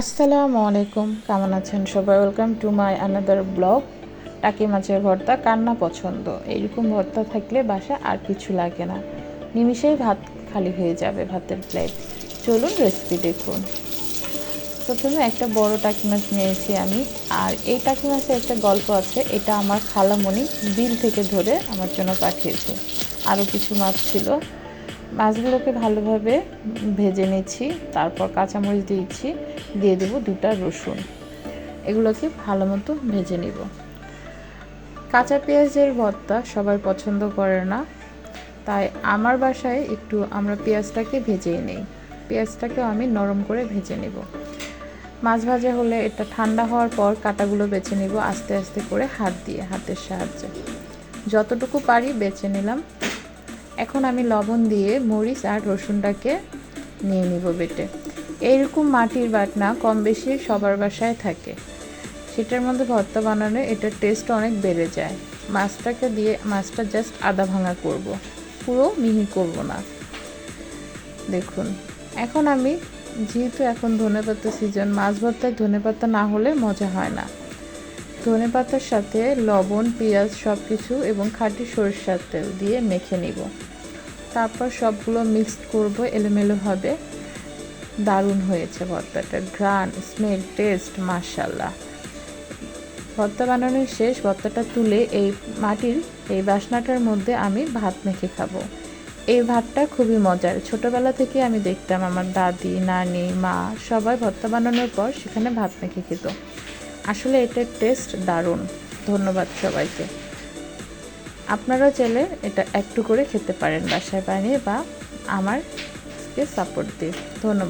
আসসালামু আলাইকুম, কেমন আছেন সবাই? Welcome to my another blog টাকি মাছের ভর্তা কান্না পছন্দ? এইরকম ভর্তা থাকলে বাসা আর কিছু লাগে না। নিমিষেই ভাত খালি হয়ে যাবে ভাতের প্লেট চলুন রেসিপি দেখুন। প্রথমে একটা বড় টাকি মাছ নিয়েছি আমি। আর এই টাকি মাছের একটা গল্প আছে, এটা আমার খালামণি বিল থেকে ধরে আমার জন্য পাঠিয়েছে। আরও কিছু মাছ ছিল। মাছগুলোকে ভালোভাবে ভেজে নিচ্ছি, তারপর কাঁচামরিচ দিয়েছি, দিয়ে দেবো দুটা রসুন। এগুলোকে ভালো মতো ভেজে নিব। কাঁচা পেঁয়াজের ভর্তা সবাই পছন্দ করে না, তাই আমার বাসায় একটু আমরা পেঁয়াজটাকে ভেজেই নেই। পেঁয়াজটাকেও আমি নরম করে ভেজে নেব। মাছ ভাজা হলে এটা ঠান্ডা হওয়ার পর কাটাগুলো বেছে নিব আস্তে আস্তে করে হাত দিয়ে, হাতের সাহায্যে। যতটুকু পারি বেছে নিলাম। এখন আমি লবণ দিয়ে মরিচ আর রসুনটাকে নিয়ে নিব বেটে। এইরকম মাটির বাটনা কম বেশি সবার বাসায় থাকে। সেটার মধ্যে ভর্তা বানানো এটার টেস্ট অনেক বেড়ে যায়। মাছটাকে দিয়ে, মাছটা জাস্ট আদা ভাঙা করব। পুরো মিহি করব না। দেখুন, এখন আমি, যেহেতু এখন ধনে পাতা সিজন মাছ ভর্তায় ধনে পাতা না হলে মজা হয় না। ধনে পাতার সাথে লবণ, পেঁয়াজ সব কিছু এবং খাঁটি সরিষার তেল দিয়ে মেখে নিব। তারপর সবগুলো মিক্সড করব, এলোমেলো হবে। দারুণ হয়েছে ভর্তাটা গ্রান স্মেল, টেস্ট মার্শাল্লাহ ভর্তা বানানোর শেষ, ভর্তাটা তুলে এই মাটির, এই বাসনাটার মধ্যে আমি ভাত মেখে খাব। এই ভাতটা খুবই মজার। ছোটবেলা থেকে আমি দেখতাম আমার দাদি, নানি, মা সবাই ভর্তা বানানোর পর সেখানে ভাত মেখে খেত। আসলে এটার টেস্ট দারুণ। ধন্যবাদ সবাইকে। আপনারা চাইলে এটা একটু করে খেতে পারেন বাসায় বানিয়ে বা আমারকে সাপোর্ট দিয়ে। ধন্যবাদ।